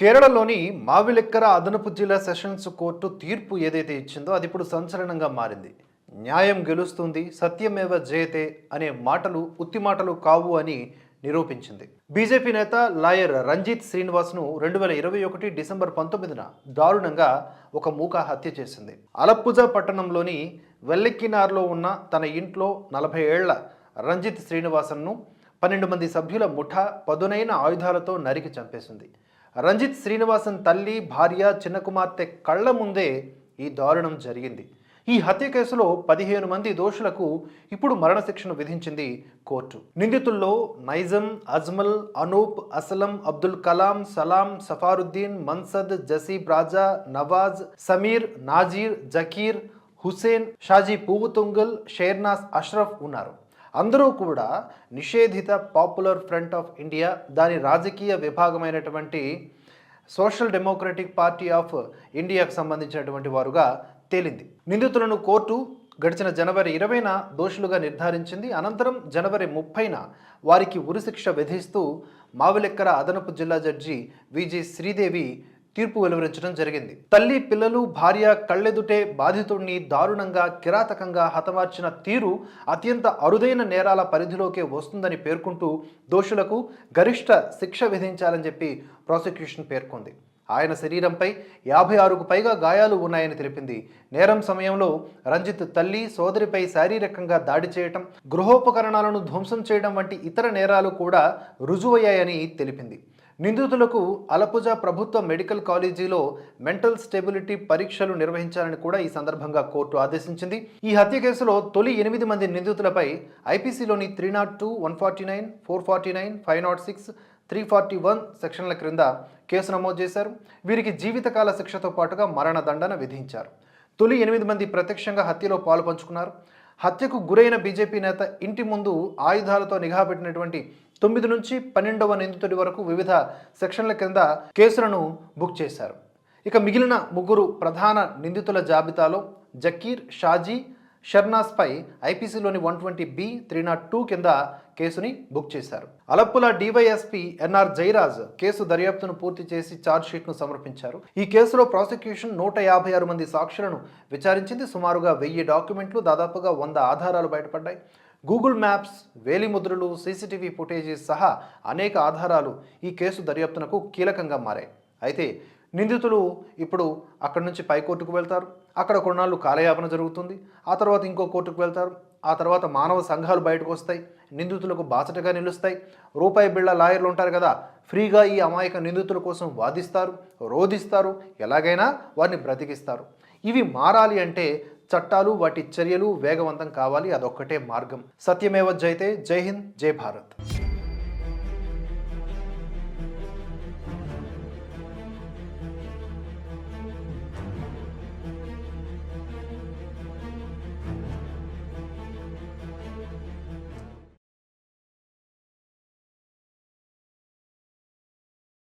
కేరళలోని మావిలెక్కర అదనపు జిల్లా సెషన్స్ కోర్టు తీర్పు ఏదైతే ఇచ్చిందో అది ఇప్పుడు సంచలనంగా మారింది. న్యాయం గెలుస్తుంది సత్యమేవ జయతే అనే మాటలు ఉత్తి మాటలు కావు అని నిరూపించింది. బీజేపీ నేత లాయర్ రంజిత్ శ్రీనివాస్ను రెండు వేల ఇరవై ఒకటి డిసెంబర్ పంతొమ్మిదిన దారుణంగా ఒక మూక హత్య చేసింది. అలప్పుజ పట్టణంలోని వెల్లెక్కినార్లో ఉన్న తన ఇంట్లో నలభై ఏళ్ళ రంజిత్ శ్రీనివాసన్ను పన్నెండు మంది సభ్యుల ముఠా పదునైన ఆయుధాలతో నరికి చంపేసింది. రంజిత్ శ్రీనివాసన్ తల్లి భార్య చిన్న కుమార్తె కళ్ళ ముందే ఈ దారుణం జరిగింది. ఈ హత్య కేసులో పదిహేను మంది దోషులకు ఇప్పుడు మరణశిక్షను విధించింది కోర్టు. నిందితుల్లో నైజం అజ్మల్ అనూప్ అసలం అబ్దుల్ కలాం సలాం సఫారుద్దీన్ మన్సద్ జసీబ్ రాజా నవాజ్ సమీర్ నాజీర్ జకీర్ హుసేన్ షాజీ పువ్వుతుంగల్ షేర్నాస్ అష్రఫ్ ఉన్నారు. అందరూ కూడా నిషేధిత పాపులర్ ఫ్రంట్ ఆఫ్ ఇండియా దాని రాజకీయ విభాగమైనటువంటి సోషల్ డెమోక్రటిక్ పార్టీ ఆఫ్ ఇండియాకు సంబంధించినటువంటి వారుగా తేలింది. నిందితులను కోర్టు గడిచిన జనవరి ఇరవైన దోషులుగా నిర్ధారించింది. అనంతరం జనవరి ముప్పైన వారికి ఉరిశిక్ష విధిస్తూ మావిలెక్కర అదనపు జిల్లా జడ్జి విజి శ్రీదేవి తీర్పు వెలువరించడం జరిగింది. తల్లి పిల్లలు భార్య కళ్ళెదుటే బాధితుడిని దారుణంగా కిరాతకంగా హతమార్చిన తీరు అత్యంత అరుదైన నేరాల పరిధిలోకే వస్తుందని పేర్కొంటూ దోషులకు గరిష్ట శిక్ష విధించాలని చెప్పి ప్రాసిక్యూషన్ పేర్కొంది. ఆయన శరీరంపై యాభై ఆరుకు పైగా గాయాలు ఉన్నాయని తెలిపింది. నేరం సమయంలో రంజిత్ తల్లి సోదరిపై శారీరకంగా దాడి చేయటం గృహోపకరణాలను ధ్వంసం చేయడం వంటి ఇతర నేరాలు కూడా రుజువయ్యాయని తెలిపింది. నిందితులకు అలపుజ ప్రభుత్వ మెడికల్ కాలేజీలో మెంటల్ స్టెబిలిటీ పరీక్షలు నిర్వహించాలని కూడా ఈ సందర్భంగా కోర్టు ఆదేశించింది. ఈ హత్య కేసులో తొలి ఎనిమిది మంది నిందితులపై ఐపీసీలోని three not two one forty nine four forty nine five not six three forty one సెక్షన్ల క్రింద కేసు నమోదు చేశారు. వీరికి జీవితకాల శిక్షతో పాటుగా మరణదండన విధించారు. తొలి ఎనిమిది మంది ప్రత్యక్షంగా హత్యలో పాలు పంచుకున్నారు హత్యకు గురైన బీజేపీ నేత ఇంటి ముందు ఆయుధాలతో నిఘా పెట్టినటువంటి తొమ్మిది నుంచి పన్నెండవ నిందితుడి వరకు వివిధ సెక్షన్ల కింద కేసులను బుక్ చేశారు. ఇక మిగిలిన ముగ్గురు ప్రధాన నిందితుల జాబితాలో జకీర్ షాజీ షర్నాస్పై ఐపీసీలోని one twenty B three not two కింద కేసుని బుక్ చేశారు. అలప్పుల డివైఎస్పీ ఎన్ఆర్ జైరాజ్ కేసు దర్యాప్తును పూర్తి చేసి ఛార్జ్షీట్ను సమర్పించారు. ఈ కేసులో ప్రాసిక్యూషన్ నూట యాభై ఆరు మంది సాక్షులను విచారించింది. సుమారుగా వెయ్యి డాక్యుమెంట్లు దాదాపుగా వంద ఆధారాలు బయటపడ్డాయి. గూగుల్ మ్యాప్స్ వేలిముద్రలు సీసీటీవీ ఫుటేజీ సహా అనేక ఆధారాలు ఈ కేసు దర్యాప్తునకు కీలకంగా మారాయి. అయితే నిందితులు ఇప్పుడు అక్కడి నుంచి పై కోర్టుకు వెళ్తారు. అక్కడ కొన్నాళ్ళు కాలయాపన జరుగుతుంది. ఆ తర్వాత ఇంకో కోర్టుకు వెళ్తారు. ఆ తర్వాత మానవ సంఘాలు బయటకు వస్తాయి. నిందితులకు బాసటగా నిలుస్తాయి. రూపాయి బిళ్ళ లాయర్లు ఉంటారు కదా ఫ్రీగా ఈ అమాయక నిందితుల కోసం వాదిస్తారు రోధిస్తారు ఎలాగైనా వారిని బ్రతికిస్తారు. ఇవి మారాలి అంటే చట్టాలు వాటి చర్యలు వేగవంతం కావాలి. అదొక్కటే మార్గం. సత్యమేవ జైతే జై హింద్ జై భారత్.